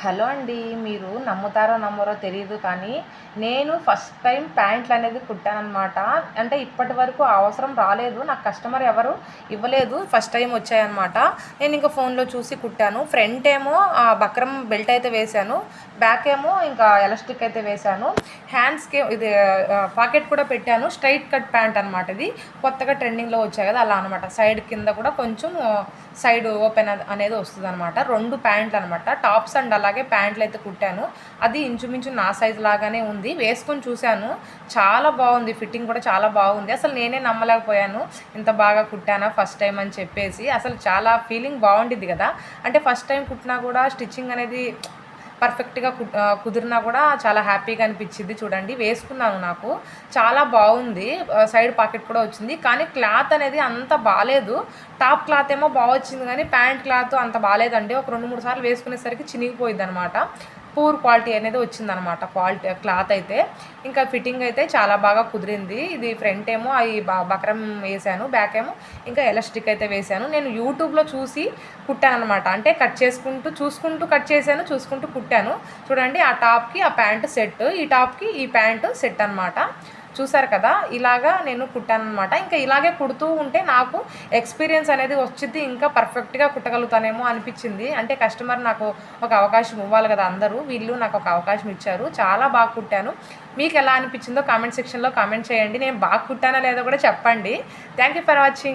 Hello అండి మీరు నమ్ముతారో నమ్మరో తెలియదు కానీ నేను ఫస్ట్ టైం ప్యాంట్లు అనేది కుట్టానమాట అంటే ఇప్పటి వరకు అవసరం రాలేదు నాకు కస్టమర్ ఎవరు ఇవ్వలేదు ఫస్ట్ టైం వచ్చాయన్నమాట. నేను ఇంకా ఫోన్లో చూసి కుట్టాను. ఫ్రంట్ ఏమో బక్రం బెల్ట్ అయితే వేశాను బ్యాక్ ఏమో ఇంకా ఎలాస్టిక్ అయితే వేశాను. హ్యాండ్స్కి ఇది పాకెట్ కూడా పెట్టాను స్ట్రైట్ కట్ ప్యాంట్ అనమాట ఇది. కొత్తగా ట్రెండింగ్లో వచ్చాయి కదా అలా అనమాట సైడ్ కింద కూడా కొంచెం సైడ్ ఓపెన్ అనేది వస్తుంది అనమాట రెండు ప్యాంట్లు అనమాట టాప్స్ అండ్ అలా అలాగే ప్యాంట్లు అయితే కుట్టాను. అది ఇంచుమించు నా సైజు లాగానే ఉంది. వేసుకొని చూశాను. చాలా బాగుంది. ఫిట్టింగ్ కూడా చాలా బాగుంది. అసలు నేనే నమ్మలేకపోయాను. ఇంత బాగా కుట్టానా ఫస్ట్ టైం అని చెప్పేసి. అసలు చాలా ఫీలింగ్ బాగుండిద్ది కదా. అంటే ఫస్ట్ టైం కుట్టినా కూడా స్టిచ్చింగ్ అనేది పర్ఫెక్ట్గా కుదిరినా కూడా చాలా హ్యాపీగా అనిపించింది. చూడండి వేసుకున్నాను నాకు. చాలా బాగుంది. సైడ్ పాకెట్ కూడా వచ్చింది. కానీ క్లాత్ అనేది అంత బాగాలేదు టాప్ క్లాత్ ఏమో బాగా వచ్చింది కానీ ప్యాంట్ క్లాత్ అంత బాగాలేదండి ఒక రెండు మూడు సార్లు వేసుకునేసరికి చినిగిపోయింది అనమాట పూర్ క్వాలిటీ అనేది వచ్చిందనమాట. క్వాలిటీ క్లాత్ అయితే. ఇంకా ఫిట్టింగ్ అయితే చాలా బాగా కుదిరింది. ఇది ఫ్రంట్ ఏమో అవి బక్రం వేసాను బ్యాక్ ఏమో ఇంకా ఎలాస్టిక్ అయితే వేసాను. నేను యూట్యూబ్లో చూసి కుట్టాను అనమాట అంటే కట్ చేసుకుంటూ చూసుకుంటూ కట్ చేశాను చూసుకుంటూ కుట్టాను. చూడండి ఆ టాప్కి ఆ ప్యాంటు సెట్ ఈ టాప్కి ఈ ప్యాంటు సెట్ అనమాట. చూసారు కదా ఇలాగా నేను కుట్టాను అనమాట ఇంకా ఇలాగే కుడుతూ ఉంటే నాకు ఎక్స్పీరియన్స్ అనేది వచ్చింది ఇంకా పర్ఫెక్ట్గా కుట్టగలుగుతానేమో అనిపించింది. అంటే కస్టమర్ నాకు ఒక అవకాశం ఇవ్వాలి కదా అందరూ వీళ్ళు నాకు ఒక అవకాశం ఇచ్చారు. చాలా బాగా కుట్టాను. మీకు ఎలా అనిపించిందో కామెంట్ సెక్షన్లో కామెంట్ చేయండి. నేను బాగా కుట్టానా లేదో కూడా చెప్పండి. Thank you for watching.